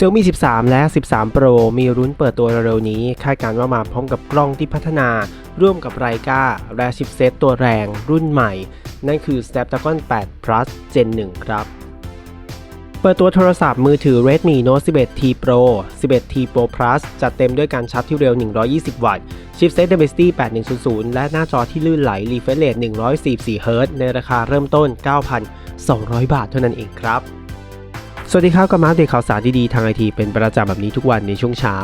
Xiaomi 13 และ 13 Pro มีรุ้นเปิดตัวเร็วๆนี้ คาดการณ์ว่ามาพร้อมกับกล้องที่พัฒนาร่วมกับไรกาและชิปเซตตัวแรงรุ่นใหม่ นั่นคือ Snapdragon 8 Plus Gen 1 ครับ เปิดตัวโทรศัพท์มือถือ Redmi Note 11T Pro 11T Pro Plus จัดเต็มด้วยการชาร์จที่เร็ว 120 วัตต์ ชิปเซต Dimensity 8100 และหน้าจอที่ลื่นไหล Refresh Rate 144 Hz ในราคาเริ่มต้น 9,200 บาทเท่านั้นเองครับ สวัสดีครับกับมาเดตข่าวสารดีๆทางไอทีเป็นประจำแบบนี้ทุกวันในช่วงเช้า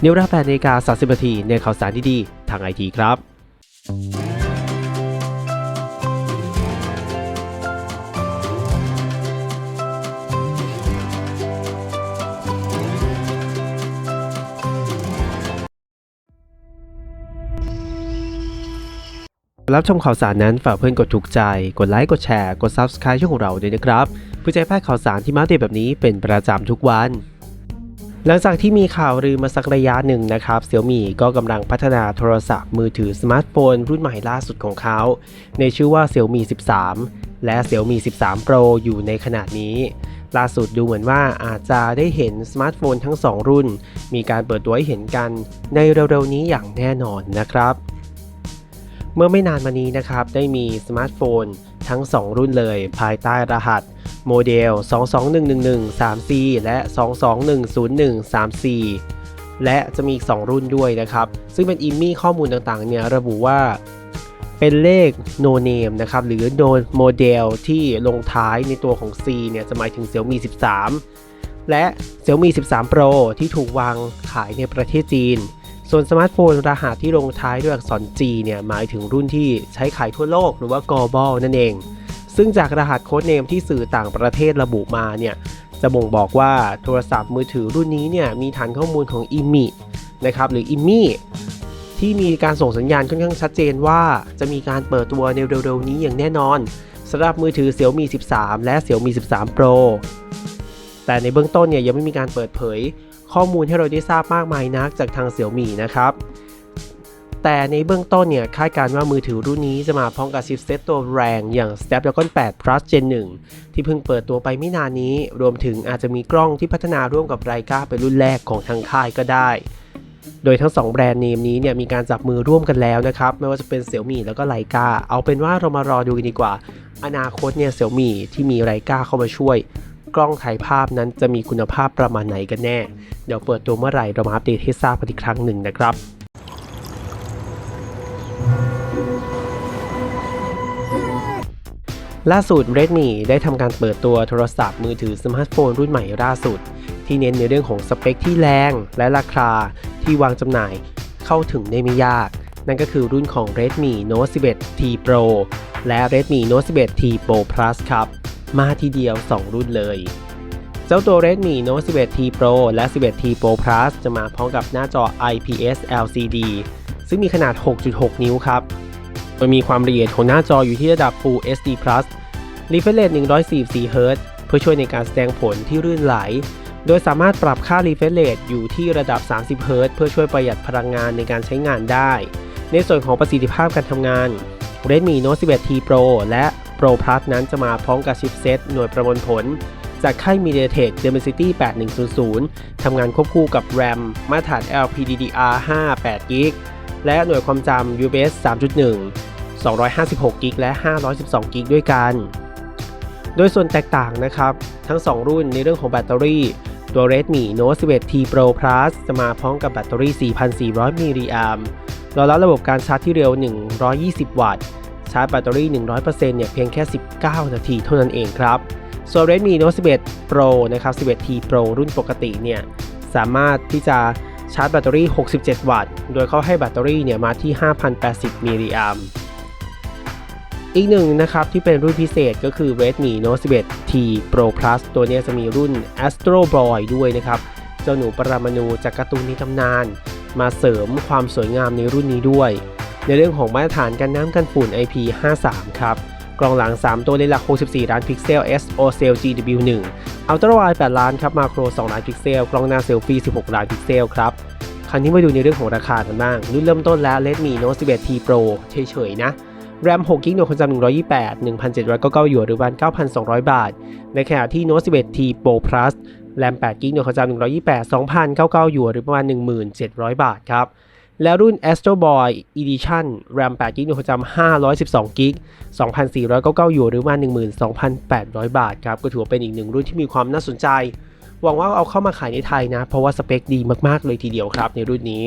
ในวลา8นาฬิกา30นาทีในข่าวสารดีๆทางไอทีครับ รับชมข่าวสารนั้นฝากเพื่อนกดถูกใจ กดไลค์ กดแชร์ กด Subscribe ช่องของเราด้วยนะครับ เพื่อจะพลาดข่าวสารที่มาเดตแบบนี้เป็นประจำทุกวัน หลังจากที่มีข่าวลือมาสักระยะหนึ่งนะครับเซี่ยมี่ก็กำลังพัฒนาโทรศัพท์มือถือสมาร์ทโฟน รุ่นใหม่ล่าสุดของเขา ในชื่อว่า Xiaomi 13 และ Xiaomi 13 Pro อยู่ในขนาดนี้ล่าสุดดูเหมือนว่าอาจจะได้เห็นสมาร์ทโฟนทั้ง 2 รุ่น มีการเปิดตัวให้เห็นกันในเร็วๆนี้อย่างแน่นอนนะครับ เมื่อไม่นานมานี้นะครับ ได้มีสมาร์ทโฟนทั้ง 2 รุ่นเลย ภายใต้รหัส โมเดล 22111 3C และ 22101 3C และจะมีอีก 2 รุ่นด้วยนะครับ ซึ่งเป็นอิมมี่ข้อมูลต่างๆ เนี่ยระบุว่า เป็นเลข no name นะครับ หรือ no โมเดลที่ลงท้ายในตัวของ C เนี่ยจะหมายถึง Xiaomi 13 และ Xiaomi 13 Pro ที่ถูกวางขายในประเทศจีน ส่วนสมาร์ทโฟนรหัสที่ลงท้ายด้วยอักษร G เนี่ยหมายถึงรุ่นที่ใช้ขายทั่วโลกหรือว่า global นั่นเอง ซึ่งจากรหัสโค้ดเนมที่สื่อต่างประเทศระบุมาเนี่ยจะบ่งบอกว่าโทรศัพท์มือถือรุ่นนี้เนี่ยมีฐานข้อมูลของ IMI นะครับหรือ IMI ที่มีการส่งสัญญาณค่อนข้างชัดเจนว่าจะมีการเปิดตัวในเร็วๆนี้อย่างแน่นอนสำหรับมือถือ Xiaomi 13 และ Xiaomi 13 Pro แต่ในเบื้องต้นเนี่ยยังไม่มีการเปิดเผยข้อมูลให้เราได้ทราบมากมายนักจากทาง Xiaomi นะครับ แต่ในเบื้องต้นเนี่ยคาดการณ์ว่ามือถือรุ่นนี้จะมาพร้อมกับชิปเซตตัวแรงอย่าง Snapdragon 8 Plus Gen 1 ที่เพิ่งเปิดตัวไปไม่นานนี้ รวมถึงอาจจะมีกล้องที่พัฒนาร่วมกับไรกาเป็นรุ่นแรกของทางค่ายก็ได้ โดยทั้ง 2 แบรนด์เนมนี้เนี่ยมีการจับมือร่วมกันแล้วนะครับ ไม่ว่าจะเป็น Xiaomi แล้วก็ไ i กาเอาเป็นว่าเรามารอดูกันดีกว่า อนาคตเนี่ย Xiaomi ที่มีไรกาเข้ามาช่วย กล้องถ่ายภาพนั้นจะมีคุณภาพประมาณไหนกันแน่ เดี๋ยวเปิดตัวเมื่อไหร่เรามาอัปเดตให้ทราบกันอีกครั้งหนึ่งนะครับ ล่าสุด Redmi ได้ทำการเปิดตัวโทรศัพท์มือถือสมาร์ทโฟนรุ่นใหม่ล่าสุด ที่เน้นในเรื่องของสเปคที่แรงและราคาที่วางจำหน่ายเข้าถึงได้ไม่ยาก นั่นก็คือรุ่นของ Redmi Note 11T Pro และ Redmi Note 11T Pro Plus ครับ มาทีเดียว 2 รุ่นเลย เจ้าตัว Redmi Note 11T Pro และ 11T Pro Plus จะมาพร้อมกับหน้าจอ IPS LCD ซึ่งมีขนาด 6.6 นิ้วครับ โดยมีความละเอียดของหน้าจออยู่ที่ระดับ Full HD Plus Refresh Rate 144 Hz เพื่อช่วยในการแสดงผลที่รื่นไหล โดยสามารถปรับค่า Refresh Rate อยู่ที่ระดับ 30 Hz เพื่อช่วยประหยัดพลังงานในการใช้งานได้ ในส่วนของประสิทธิภาพการทำงาน Redmi Note 11T Pro และ Pro Plus นั้นจะมาพร้อมกับชิปเซตหน่วยประมวลผล จากค่าย MediaTek Dimensity 8100 ทำงานควบคู่กับ RAM มาตรฐาน LPDDR5 8 g b และหน่วยความจำ UFS 3.1 256 g b และ 512 g b ด้วยกัน โดยส่วนแตกต่างนะครับ ทั้ง 2 รุ่นในเรื่องของแบตเตอรี่ ตัว Redmi Note 11T Pro Plus จะมาพร้อมกับแบตเตอรี่ 4,400มิลลิแอมป์รองรับระบบการชาร์จที่เร็ว 120 วัตต์ ชาร์จแบตเตอรี่ 100%เนี่ยเพียงแค่ 19 นาทีเท่านั้นเองครับ ส่วน Redmi Note 11 Pro นะครับ 11T Pro รุ่นปกติเนี่ยสามารถที่จะชาร์จแบตเตอรี่ 67 วัตต์ โดยเขาให้แบตเตอรี่เนี่ยมาที่ 5,080มิลลิแอมป์ อีกหนึ่งนะครับที่เป็นรุ่นพิเศษก็คือ Redmi Note 11T Pro Plus ตัวนี้จะมีรุ่น Astro Boy ด้วยนะครับ เจ้าหนูปรามาณูจากการ์ตูนในตำนาน มาเสริมความสวยงามในรุ่นนี้ด้วย ในเรื่องของมาตรฐานกันน้ำกันฝุ่น IP53 ครับ กล้องหลัง 3 ตัวในหลัก 64 ล้านพิกเซล SO Cell GW1 Ultra Wide 8ล้านครับมาโคร 2 ล้านพิกเซล กล้องหน้าเซลฟี่ 16 ล้านพิกเซลครับคราวนี้มาดูในเรื่องของราคากันบ้างรุ่นเริ่มต้นแล้ว Redmi Note 11T Pro เฉยๆนะ RAM 6 g b หน่วยความจำ128 1,799หยวนหรือประมาณ9,200บาทในขณะที่ Note 11T Pro Plus แรม8 g b หน่วยความจำ128 2,099หยวนหรือประมาณ 1,700 บาทครับ แล้วรุ่น Astro Boy Edition RAM 8 g b หน่วยความจำ512 g b 2,499หยวนหรือประมาณ 12,800 บาทครับ ก็ถือว่าเป็นอีกหนึ่งรุ่นที่มีความน่าสนใจ หวังว่าเอาเข้ามาขายในไทยนะ เพราะว่าสเปคดีมาก ๆ เลยทีเดียวครับในรุ่นนี้